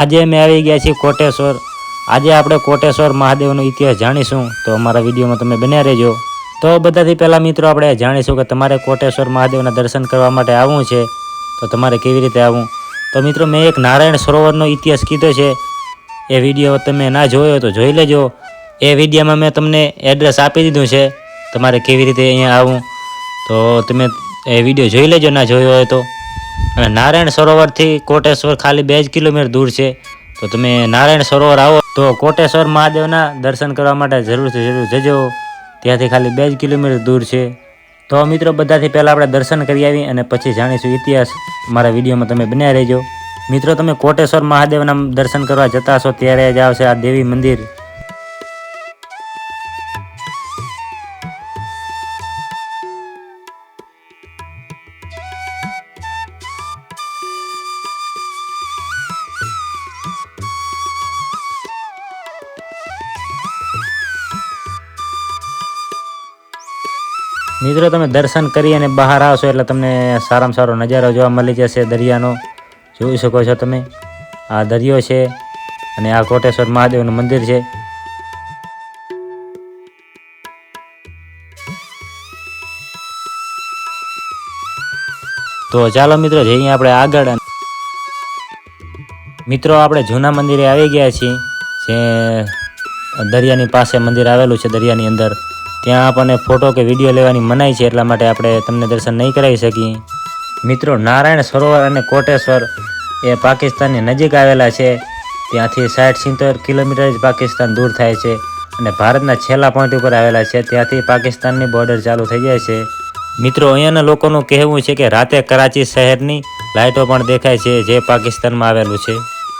આજે અમે આવી ગયા છીએ કોટેશ્વર. આજે આપણે કોટેશ્વર મહાદેવનો ઇતિહાસ જાણીશું. તો અમારા વિડીયોમાં તમે બન્યા રહેજો. તો બધાથી પહેલાં મિત્રો, આપણે જાણીશું કે તમારે કોટેશ્વર મહાદેવના દર્શન કરવા માટે આવવું છે. તો તમારે કેવી રીતે આવવું? તો મિત્રો, મેં એક નારાયણ સરોવરનો ઇતિહાસ કીધો છે. એ વીડિયો તમે ના જોયો તો જોઈ લેજો. એ વિડીયોમાં મેં તમને એડ્રેસ આપી દીધું છે. તમારે કેવી રીતે અહીંયા આવવું? તો તમે એ વીડિયો જોઈ લેજો, ના જોયો હોય તો. અને નારાયણ સરોવરથી કોટેશ્વર ખાલી બે જ કિલોમીટર દૂર છે. તો તમે નારાયણ સરોવર આવો, તો કોટેશ્વર મહાદેવના દર્શન કરવા માટે જરૂરથી જરૂર જજો. ત્યાંથી ખાલી બે જ કિલોમીટર દૂર છે. તો મિત્રો, બધાથી પહેલાં આપણે દર્શન કરી આવી અને પછી જાણીશું ઇતિહાસ. મારા વિડીયોમાં તમે બન્યા રહેજો. મિત્રો, તમે કોટેશ્વર મહાદેવના દર્શન કરવા જતા હશો, ત્યારે જ આવશે આ દેવી મંદિર. મિત્રો, તમે દર્શન કરી અને બહાર આવશો એટલે તમને સારામાં સારો નજારો જોવા મળી જશે દરિયાનો. જોઈ શકો છો તમે. આ દરિયો છે અને આ કોટેશ્વર મહાદેવનું મંદિર છે. તો ચાલો મિત્રો, જઈએ આપણે આગળ. મિત્રો, આપણે જૂના મંદિરે આવી ગયા છીએ. જે દરિયાની પાસે મંદિર આવેલું છે, દરિયાની અંદર. ત્યાં આપણને ફોટો કે વીડિયો લેવાની મનાઈ છે એટલા માટે આપણે તમને દર્શન નહીં કરાવી શકીએ. મિત્રો, નારાયણ સરોવર અને કોટેશ્વર એ પાકિસ્તાનની નજીક આવેલા છે. ત્યાંથી સાઠ સિત્તેર કિલોમીટર જ પાકિસ્તાન દૂર થાય છે અને ભારતના છેલ્લા પોઈન્ટ ઉપર આવેલા છે. ત્યાંથી પાકિસ્તાનની બોર્ડર ચાલુ થઈ જાય છે. મિત્રો, અહીંયાના લોકોનું કહેવું છે કે રાતે કરાચી શહેરની લાઇટો પણ દેખાય છે જે પાકિસ્તાનમાં આવેલું છે.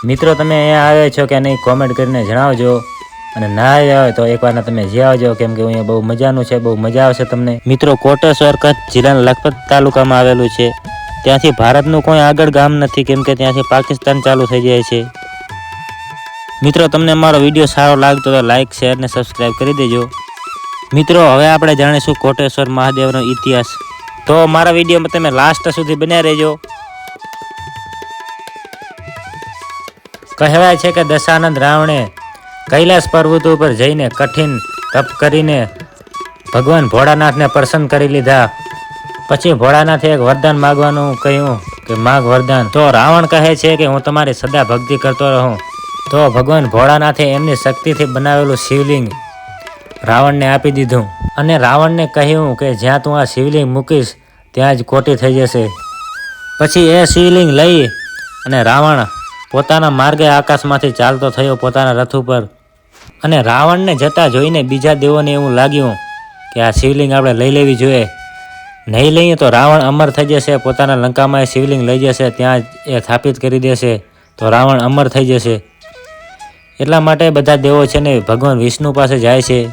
મિત્રો, તમે અહીંયા આવ્યા છો કે નહીં કોમેન્ટ કરીને જણાવજો. અને ના આવ્યા હોય તો એકવાર તમે જે આવજો, કેમ કે અહીંયા બહુ મજાનું છે, બહુ મજા આવશે તમને. મિત્રો, કોટેશ્વર કચ્છ જિલ્લાના લખપત તાલુકામાં આવેલું છે. ત્યાંથી ભારતનું કોઈ આગળ ગામ નથી, કેમ કે ત્યાંથી પાકિસ્તાન ચાલુ થઈ જાય છે. મિત્રો, તમને મારો વીડિયો સારો લાગતો તો લાઇક શેર ને સબસ્ક્રાઈબ કરી દેજો. મિત્રો, હવે આપણે જાણીશું કોટેશ્વર મહાદેવનો ઇતિહાસ. તો મારા વિડીયોમાં તમે લાસ્ટ સુધી બન્યા રહેજો. કહેવાય છે કે દશાનંદ રાવણે કૈલાસ પર્વત ઉપર જઈને કઠિન તપ કરીને ભગવાન ભોળાનાથને પ્રસન્ન કરી લીધા. પછી ભોળાનાથે એક વરદાન માગવાનું કહ્યું કે, માગ વરદાન, તો રાવણ કહે છે કે, હું તમારી સદા ભક્તિ કરતો રહું. તો ભગવાન ભોળાનાથે એમની શક્તિથી બનાવેલું શિવલિંગ રાવણને આપી દીધું. અને રાવણને કહ્યું કે, જ્યાં તું આ શિવલિંગ મૂકીશ, ત્યાં જ કોટી થઈ જશે. પછી એ શિવલિંગ લઈ અને રાવણ પોતાના માર્ગે આકાશમાંથી ચાલતો થયો પોતાના રથ ઉપર. અને રાવણને જતા જોઈને બીજા દેવોને એવું લાગ્યું કે આ શિવલિંગ આપણે લઈ લેવી જોઈએ. નહીં લઈએ તો રાવણ અમર થઈ જશે, પોતાના લંકામાં એ શિવલિંગ લઈ જશે, ત્યાં એ સ્થાપિત કરી દેશે, તો રાવણ અમર થઈ જશે. એટલા માટે બધા દેવો છે ને ભગવાન વિષ્ણુ પાસે જાય છે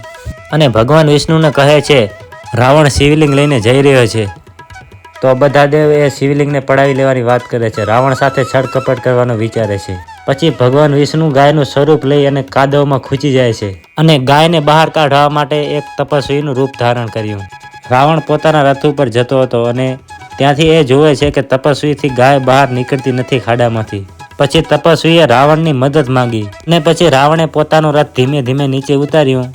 અને ભગવાન વિષ્ણુને કહે છે, રાવણ શિવલિંગ લઈને જઈ રહ્યો છે. તો બધા દેવ એ શિવલિંગને પડાવી લેવાની વાત કરે છે. રાવણ સાથે છળકપટ કરવાનો વિચારે છે. પછી ભગવાન વિષ્ણુ ગાયનું સ્વરૂપ લઈ અને કાદવમાં ખૂંચી જાય છે અને ગાયને બહાર કાઢવા માટે એક તપસ્વીનું રૂપ ધારણ કર્યું. રાવણ પોતાના રથ ઉપર જતો હતો અને ત્યાંથી એ જુએ છે કે તપસ્વીથી ગાય બહાર નીકળતી નથી ખાડામાંથી. પછી તપસ્વીએ રાવણની મદદ માંગી અને પછી રાવણે પોતાનો રથ ધીમે ધીમે નીચે ઉતાર્યું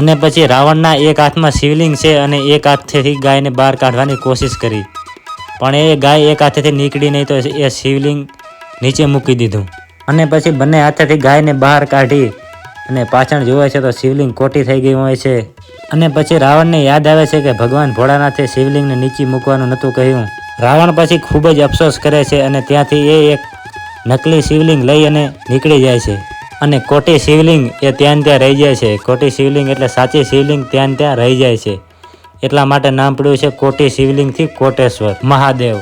અને પછી રાવણના એક હાથમાં શિવલિંગ છે અને એક હાથથી ગાયને બહાર કાઢવાની કોશિશ કરી. પણ એ ગાય એક હાથેથી નીકળી નહીં તો એ શિવલિંગ નીચે મૂકી દીધું. અને પછી બંને હાથેથી ગાયને બહાર કાઢી અને પાછળ જોવે છે તો શિવલિંગ કોટી થઈ ગયું હોય છે. અને પછી રાવણને યાદ આવે છે કે ભગવાન ભોળાનાથે શિવલિંગને નીચે મૂકવાનું નહોતું કહ્યું. રાવણ પછી ખૂબ જ અફસોસ કરે છે અને ત્યાંથી એ એક નકલી શિવલિંગ લઈ અને નીકળી જાય છે. અને કોટી શિવલિંગ એ ત્યાં ત્યાં રહી જાય છે. કોટી શિવલિંગ એટલે સાચી શિવલિંગ ત્યાં ત્યાં રહી જાય છે. એટલા માટે નામ પડ્યું છે કોટી શિવલિંગથી કોટેશ્વર. મહાદેવ.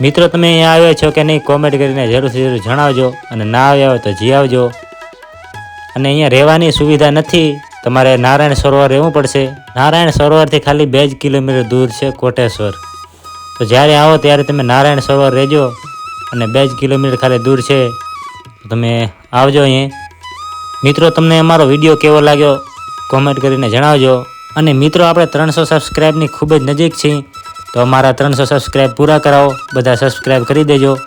મિત્રો, તમે અહીંયા આવ્યા છો કે નહીં કોમેન્ટ કરીને જરૂરથી જરૂર જણાવજો અને ના આવ્યા હોય તો જી આવજો. અને અહીંયા રહેવાની સુવિધા નથી. તમારે નારાયણ સરોવર રહેવું પડશે. નારાયણ સરોવરથી ખાલી બે જ કિલોમીટર દૂર છે કોટેશ્વર. તો જ્યારે આવો ત્યારે તમે નારાયણ સરોવર રહેજો અને બે જ કિલોમીટર ખાલી દૂર છે. તમે આવજો અહીંયા. મિત્રો, તમને અમારો વીડિયો કેવો લાગ્યો? કોમેન્ટ કરીને જણાવજો. અને મિત્રો, આપણે ત્રણસો સબસ્ક્રાઈબની ખૂબ જ નજીક છીએ. તો અમારા ત્રણસો સબસ્ક્રાઈબ પૂરા કરાવો, બધા સબસ્ક્રાઈબ કરી દેજો.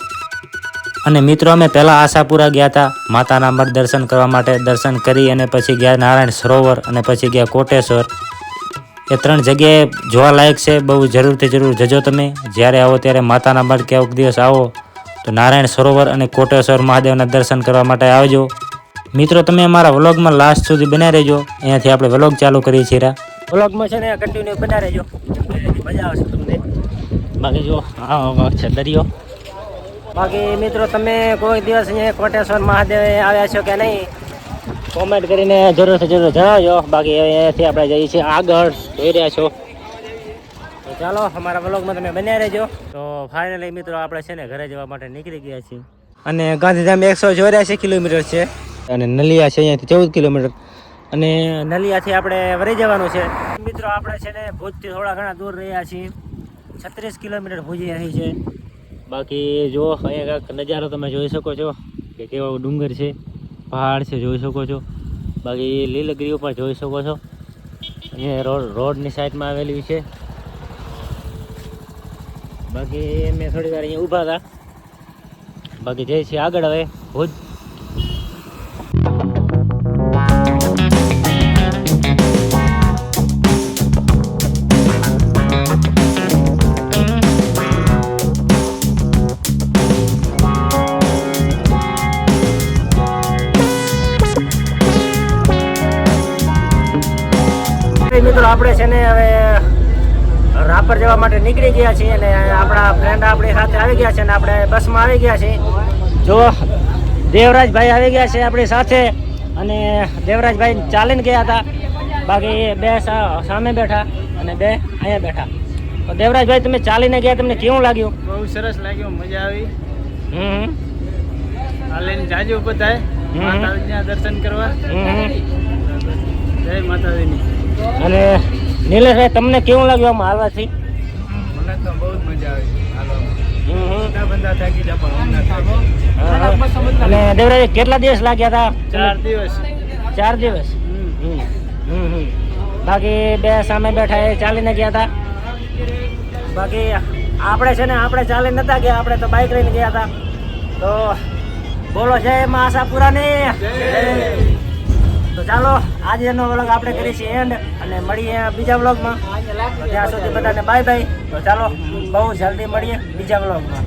અને મિત્રો, અમે પહેલાં આશાપુરા ગયા હતા, માતાના મઠ દર્શન કરવા માટે. દર્શન કરી અને પછી ગયા નારાયણ સરોવર અને પછી ગયા કોટેશ્વર. એ ત્રણ જગ્યાએ જોવાલાયક છે, બહુ જરૂરથી જરૂર જજો તમે. જ્યારે આવો ત્યારે માતાના મઠ કે દિવસ આવો, તો નારાયણ સરોવર અને કોટેશ્વર મહાદેવના દર્શન કરવા માટે આવજો. મિત્રો, તમે અમારા વ્લોગમાં લાસ્ટ સુધી બન્યા રહેજો. અહીંયાથી આપણે વ્લોગ ચાલુ કરીએ છીએ વ્લોગમાં છે ને કન્ટિન્યુ બના રહેજો. મજા આવશે તમને. બાકી જો છે દરિયો. બાકી મિત્રો તમે કોઈ દિવસ અહીંયા કોટેશ્વર મહાદેવ આવ્યા છો કે નહીં? કોમેન્ટ કરીને જરૂરથી જરૂર જણાવજો. બાકી અહીંયાથી આપણે જઈએ છીએ આગળ. જોઈ રહ્યા છો. તો ચાલો અમારા વ્લોગમાં તમે બન્યા રહેજો. તો ફાઇનલી મિત્રો આપણે છે ને ઘરે જવા માટે નીકળી ગયા છીએ. અને ગાંધીધામ એકસો ચોર્યાસી કિલોમીટર છે. અને નલિયા છે અહીંયાથી ચૌદ કિલોમીટર. અને નલિયાથી આપણે વળી જવાનું છે. મિત્રો, આપણે છે ને ભુજથી થોડા ઘણા દૂર રહ્યા છીએ. છત્રીસ કિલોમીટર ભુજી રહી છે. બાકી જો અહીંયા કાંક નજારો તમે જોઈ શકો છો કે કેવો ડુંગર છે, પહાડ છે, જોઈ શકો છો. બાકી લીલગીરીઓ પણ જોઈ શકો છો. અહીંયા રોડ, રોડની સાઈડમાં આવેલી છે. બાકી મેં થોડી વાર અહીંયા ઊભા હતા. બાકી જઈએ છીએ આગળ હવે ભુજ. આપણે છે ને હવે રાપર જવા માટે નીકળી ગયા છીએ અને આપણા ફ્રેન્ડ આપણી સાથે આવી ગયા છે અને આપણે બસમાં આવી ગયા છીએ. જો દેવરાજભાઈ આવી ગયા છે આપણી સાથે અને દેવરાજભાઈ ચાલીને ગયા હતા. બાકી બે સામે બેઠા અને બે અહીંયા બેઠા. તો દેવરાજભાઈ તમે ચાલીને ગયા તમને કેવું લાગ્યું? બહુ સરસ લાગ્યું મજા આવી. હમ. લઈને જાજો બધાય. માતાજીના દર્શન કરવા. જય માતાજીની અને નિલેશભાઈ તમને કેવું લાગ્યું આમ હાલવાથી? મને તો બહુ જ મજા આવી. અને દેવરાજ કેટલા દિવસ લાગ્યા હતા ચાર દિવસ. ચાર દિવસ. બાકી બે સામે બેઠા એ ચાલીને ગયા હતા બાકી આપણે છે ને આપણે ચાલીને નતા ગયા આપણે તો બાઇક લઈને ગયા હતા તો બોલો જય પૂરા આશાપુરાની. તો ચાલો આજનો વ્લોગ આપણે છીએ એન્ડ અને મળીએ બીજા વ્લોગમાં ત્યાં સુધી બધાને બાય બાય તો ચાલો, બહુ જલ્દી મળીએ બીજા વ્લોગમાં